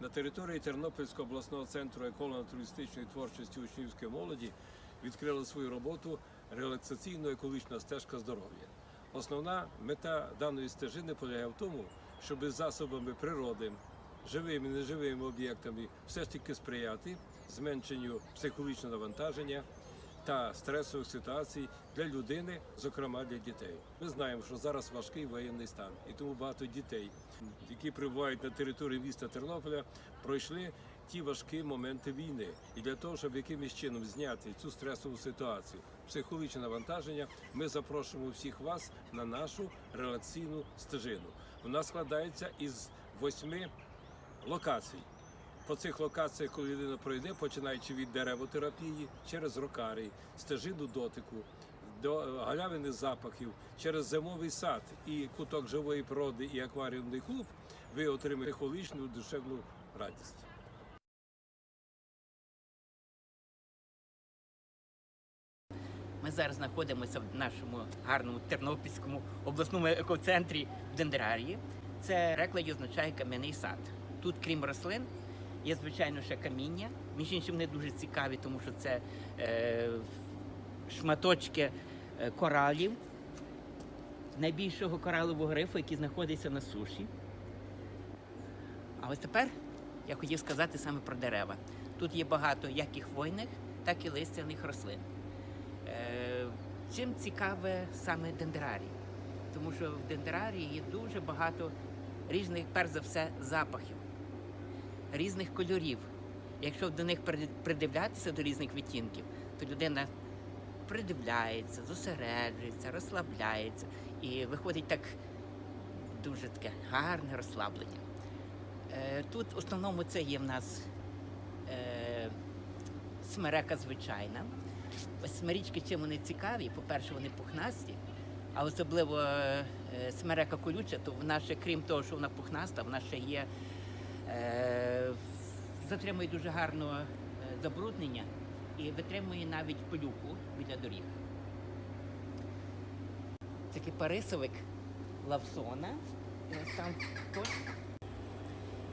На території Тернопільського обласного центру еколого-туристичної творчості учнівської молоді відкрила свою роботу релаксаційно-екологічна стежка здоров'я. Основна мета даної стежини полягає в тому, щоб засобами природи, живими і неживими об'єктами все ж таки сприяти зменшенню психологічного навантаження та стресових ситуацій для людини, зокрема для дітей. Ми знаємо, що зараз важкий воєнний стан, і тому багато дітей, які перебувають на території міста Тернополя, пройшли ті важкі моменти війни. І для того, щоб якимось чином зняти цю стресову ситуацію, психологічне навантаження, ми запрошуємо всіх вас на нашу релаксійну стежину. Вона складається із восьми локацій. По цих локаціях, коли людина пройде, починаючи від деревотерапії, через рокарій, стежину дотику, до галявини запахів, через зимовий сад і куток живої природи і акваріумний клуб, ви отримаєте психологічну душевну радість. Ми зараз знаходимося в нашому гарному Тернопільському обласному екоцентрі в Дендрарії. Це перекладі означає кам'яний сад. Тут, крім рослин, є звичайно ще каміння. Між іншим, вони дуже цікаві, тому що це е, шматочки е, коралів, найбільшого коралового рифу, який знаходиться на суші. А ось тепер я хотів сказати саме про дерева. Тут є багато як і хвойних, так і листяних рослин. Е, Чим цікаве саме дендрарій? Тому що в дендрарії є дуже багато різних, перш за все, запахів, різних кольорів. Якщо до них при- придивлятися до різних відтінків, то людина придивляється, зосереджується, розслабляється і виходить так дуже таке гарне розслаблення. Е, Тут в основному це є в нас е, смерека звичайна. Ось смирічки чим вони цікаві. По-перше, вони пухнасті, а особливо е, смерека колюча, то вона ще, крім того, що вона пухнаста, вона ще є затримує дуже гарно е, забруднення і витримує навіть пилюку біля доріг. Це кипарисовик лавсона, і ось там.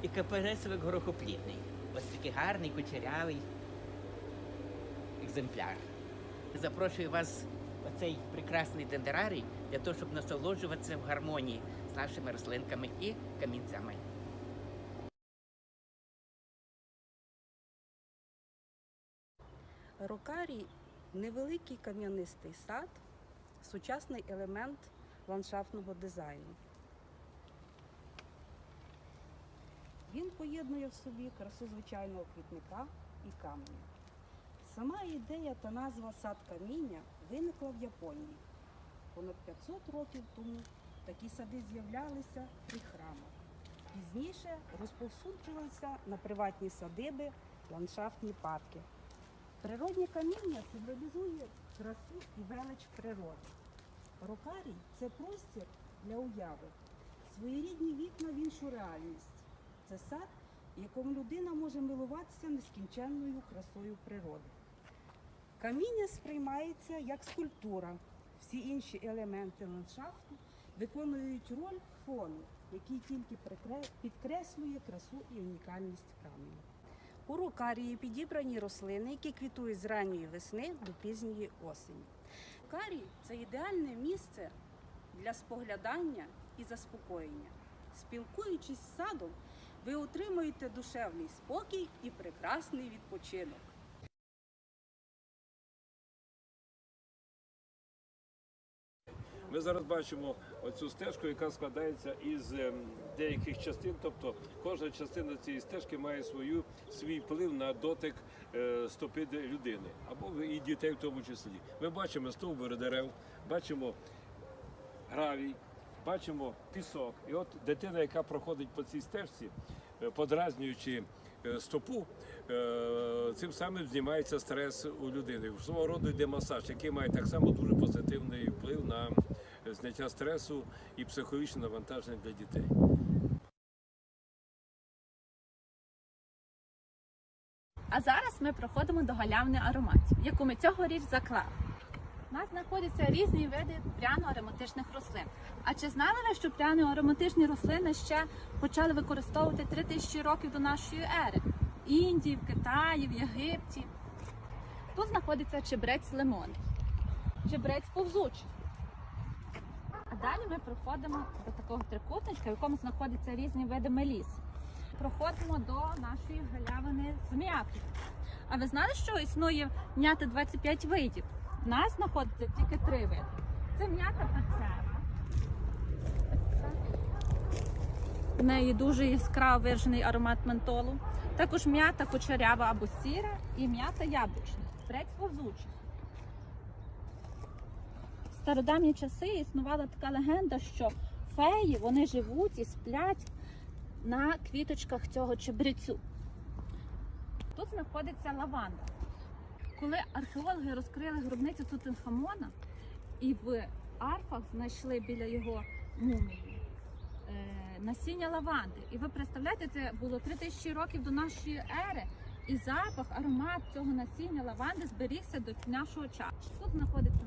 І кипарисовик горохоплідний. Ось такий гарний, кучерявий екземпляр. Запрошую вас в цей прекрасний дендерарій для того, щоб насолоджуватися в гармонії з нашими рослинками і камінцями. Рокарій невеликий кам'янистий сад, сучасний елемент ландшафтного дизайну. Він поєднує в собі красу звичайного квітника і каменя. Сама ідея та назва сад каміння виникла в Японії. Понад 500 років тому такі сади з'являлися при храмах. Пізніше розповсюджувалися на приватні садиби, ландшафтні парки. Природнє каміння символізує красу і велич природи. Рокарій це простір для уяви, своєрідні вікна в іншу реальність. Це сад, якому людина може милуватися нескінченною красою природи. Каміння сприймається як скульптура. Всі інші елементи ландшафту виконують роль фону, який тільки підкреслює красу і унікальність каменю. У рукарії підібрані рослини, які квітують з ранньої весни до пізньої осені. Рокарій – це ідеальне місце для споглядання і заспокоєння. Спілкуючись з садом, ви отримуєте душевний спокій і прекрасний відпочинок. Ми зараз бачимо оцю стежку, яка складається із ем, деяких частин. Тобто кожна частина цієї стежки має свою свій вплив на дотик е, стопи людини або і дітей в тому числі. Ми бачимо стовбури дерев, бачимо гравій, бачимо пісок. І от дитина, яка проходить по цій стежці, е, подразнюючи е, стопу, цим самим знімається стрес у людини. Свого роду йде масаж, який має так само дуже позитивний вплив на зняття стресу і психологічне навантаження для дітей. А зараз ми проходимо до галявни ароматів, яку ми цьогоріч заклали. У нас знаходяться різні види пряно-ароматичних рослин. А чи знали ви, що пряно-ароматичні рослини ще почали використовувати 3000 років до нашої ери? Індії, в Китаї, в Єгипті. Тут знаходиться чебрець лимон, чебрець повзучий. А далі ми проходимо до такого трикутничка, в якому знаходяться різні види меліс. Проходимо до нашої галявини з м'яти. А ви знали, що існує м'яти 25 видів? У нас знаходиться тільки три види. Це м'ята пацера. В неї дуже яскраво виражений аромат ментолу. Також м'ята кучерява або сіра і м'ята яблучна. Прець повзучий. Стародавні часи існувала така легенда, що феї вони живуть і сплять на квіточках цього чебрецю. Тут знаходиться лаванда. Коли археологи розкрили гробницю Тутанхамона і в арфах знайшли біля його мумії е, насіння лаванди. І ви представляєте, це було 3000 років до нашої ери. І запах, аромат цього насіння лаванди зберігся до нашого часу. Тут знаходиться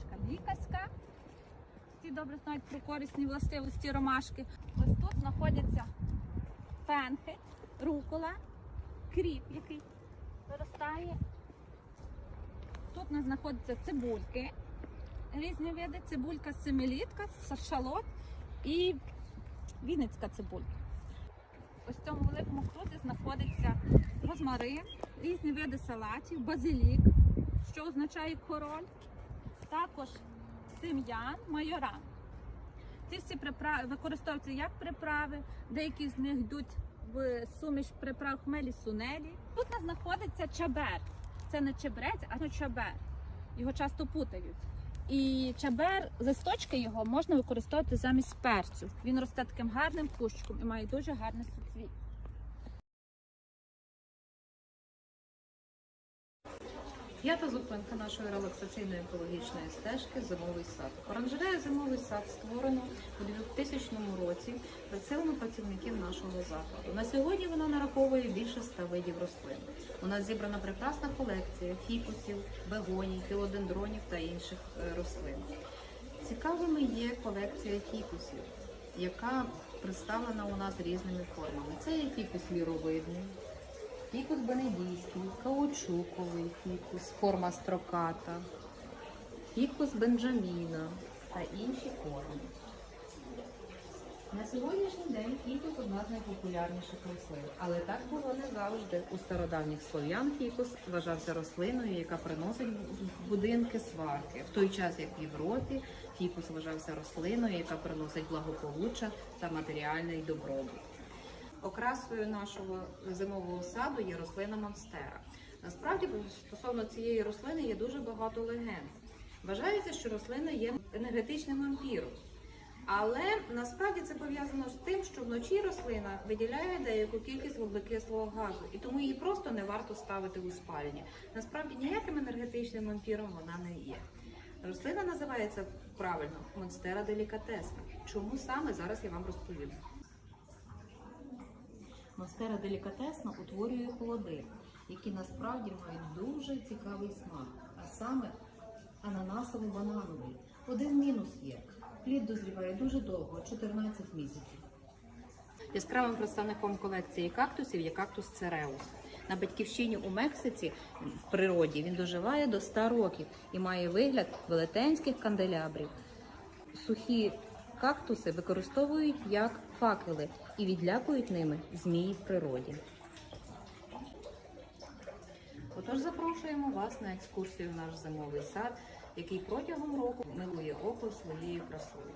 ромашка лікарська. Всі добре знають про корисні властивості ромашки. Ось тут знаходяться фенхи, рукола, кріп, який виростає. Тут у нас знаходяться цибульки, різні види, цибулька семилітка, шалот і вінницька цибулька. Ось в цьому великому круті знаходиться розмарин, різні види салатів, базилік, що означає король, також тим'ян, майоран. Ці всі приправи використовуються як приправи, деякі з них йдуть в суміш приправ хмелі сунелі. Тут у нас знаходиться чабер. Це не чебрець, а чабер. Його часто путають. І чабер, листочки його можна використовувати замість перцю. Він росте таким гарним кущиком і має дуже гарне П'ята зупинка нашої релаксаційної екологічної стежки зимовий сад. Оранжерея зимовий сад створено у 2000 році силами працівників нашого закладу. На сьогодні вона нараховує більше 100 видів рослин. У нас зібрана прекрасна колекція фікусів, бегоній, філодендронів та інших е, рослин. Цікавими є колекція фікусів, яка представлена у нас різними формами. Це є фікус ліровидний, Фікус бенедійський, каучуковий фікус, форма строката, фікус бенджаміна та інші форми. На сьогоднішній день фікус одна з найпопулярніших рослин, але так було не завжди. У стародавніх слов'ян фікус вважався рослиною, яка приносить в будинки сварки. В той час, як в Європі, фікус вважався рослиною, яка приносить благополуччя та матеріальний добробут. Окрасою нашого зимового саду є рослина монстера. Насправді, стосовно цієї рослини є дуже багато легенд. Вважається, що рослина є енергетичним вампіром. Але насправді це пов'язано з тим, що вночі рослина виділяє деяку кількість вуглекислого газу, і тому її просто не варто ставити у спальні. Насправді ніяким енергетичним вампіром вона не є. Рослина називається правильно монстера делікатесна. Чому саме зараз я вам розповім. Монстера делікатесна утворює плоди, які насправді мають дуже цікавий смак, а саме ананасово-банановий. Один мінус є. Плід дозріває дуже довго, 14 місяців. Яскравим представником колекції кактусів є кактус цереус. На батьківщині у Мексиці в природі він доживає до 100 років і має вигляд велетенських канделябрів. Сухі кактуси використовують як факели і відлякують ними змії в природі. Отож запрошуємо вас на екскурсію в наш зимовий сад, який протягом року милує око своєю красою.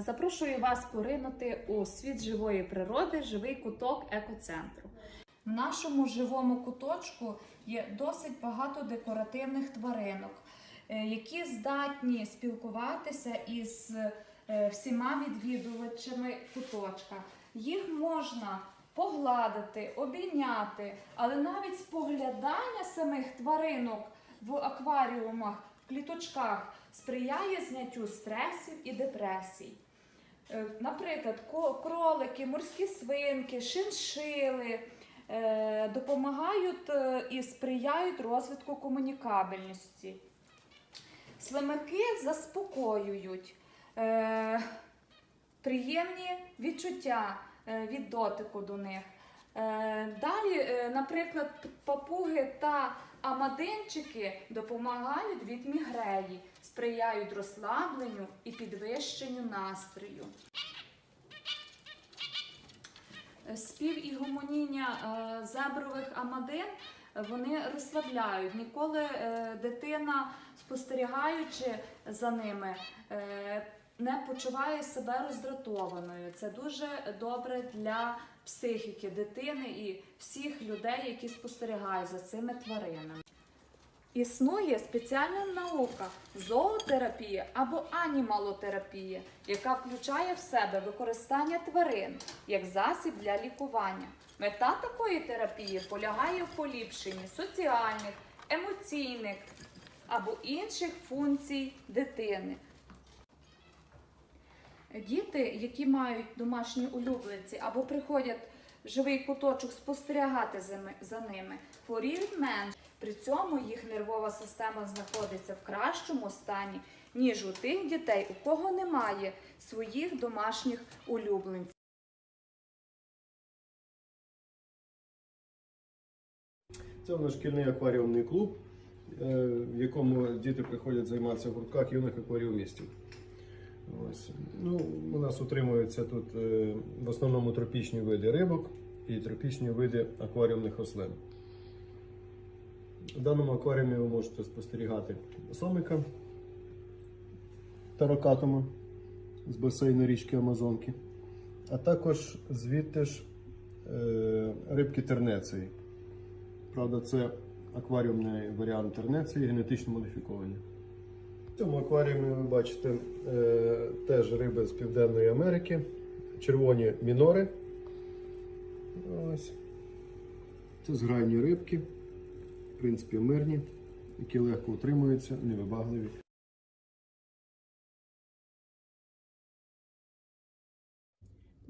Запрошую вас поринути у світ живої природи, живий куток екоцентру. В нашому живому куточку є досить багато декоративних тваринок, е, які здатні спілкуватися із е, всіма відвідувачами куточка. Їх можна погладити, обійняти, але навіть споглядання самих тваринок в акваріумах, в кліточках сприяє зняттю стресів і депресій. Е, Наприклад, кролики, морські свинки, шиншили, допомагають е, і сприяють розвитку комунікабельності. Слимаки заспокоюють. Е, приємні відчуття е, від дотику до них. Е, Далі, е, наприклад, папуги та амадинчики допомагають від мігреї, сприяють розслабленню і підвищенню настрою. Спів і гомоніння е, зебрових амадин вони розслабляють. Ніколи е, дитина, спостерігаючи за ними, е, не почуває себе роздратованою. Це дуже добре для психіки дитини і всіх людей, які спостерігають за цими тваринами. Існує спеціальна наука зоотерапія або анімалотерапія, яка включає в себе використання тварин як засіб для лікування. Мета такої терапії полягає в поліпшенні соціальних, емоційних або інших функцій дитини. Діти, які мають домашні улюбленці або приходять живий куточок спостерігати за ними, хворіють менше. При цьому їх нервова система знаходиться в кращому стані, ніж у тих дітей, у кого немає своїх домашніх улюбленців. Це у нас шкільний акваріумний клуб, е, в якому діти приходять займатися в гуртках юних акваріумістів. Ось. Ну, у нас утримуються тут е, в основному тропічні види рибок і тропічні види акваріумних рослин. В даному акваріумі ви можете спостерігати сомика таракатома з басейну річки Амазонки, а також звідти ж е, рибки тернеції. Правда, це акваріумний варіант тернеції, генетично модифіковані. В цьому акваріумі ви бачите е, теж риби з Південної Америки, червоні мінори. Ось. Це зграйні рибки, в принципі, мирні, які легко утримуються, невибагливі.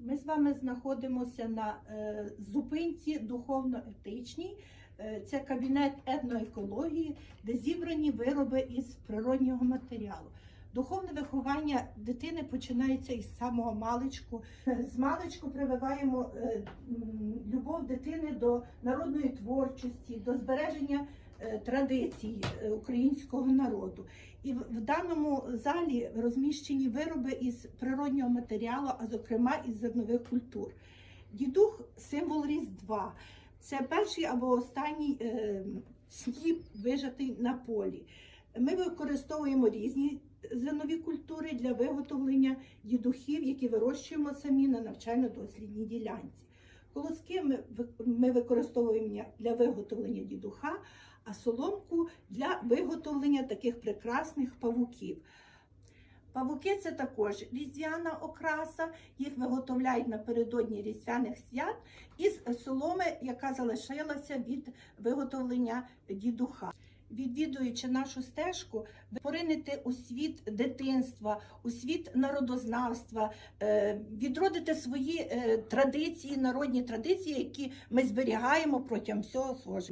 Ми з вами знаходимося на е, зупинці духовно-етичній. Е, це кабінет етноекології, де зібрані вироби із природнього матеріалу. Духовне виховання дитини починається із самого маличку. Е, З маличку прививаємо любов дитини до народної творчості, до збереження традицій українського народу. І в даному залі розміщені вироби із природнього матеріалу, а зокрема із зернових культур. Дідух символ Різдва. Це перший або останній е, сніп вижатий на полі. Ми використовуємо різні зернові культури для виготовлення дідухів, які вирощуємо самі на навчально-дослідній ділянці. Колоски ми, ми використовуємо для виготовлення дідуха, а соломку для виготовлення таких прекрасних павуків. Павуки це також різдвяна окраса, їх виготовляють напередодні різдвяних свят із соломи, яка залишилася від виготовлення дідуха. Відвідуючи нашу стежку, ви поринете у світ дитинства, у світ народознавства, е, відродите свої е, традиції, народні традиції, які ми зберігаємо протягом всього свого життя.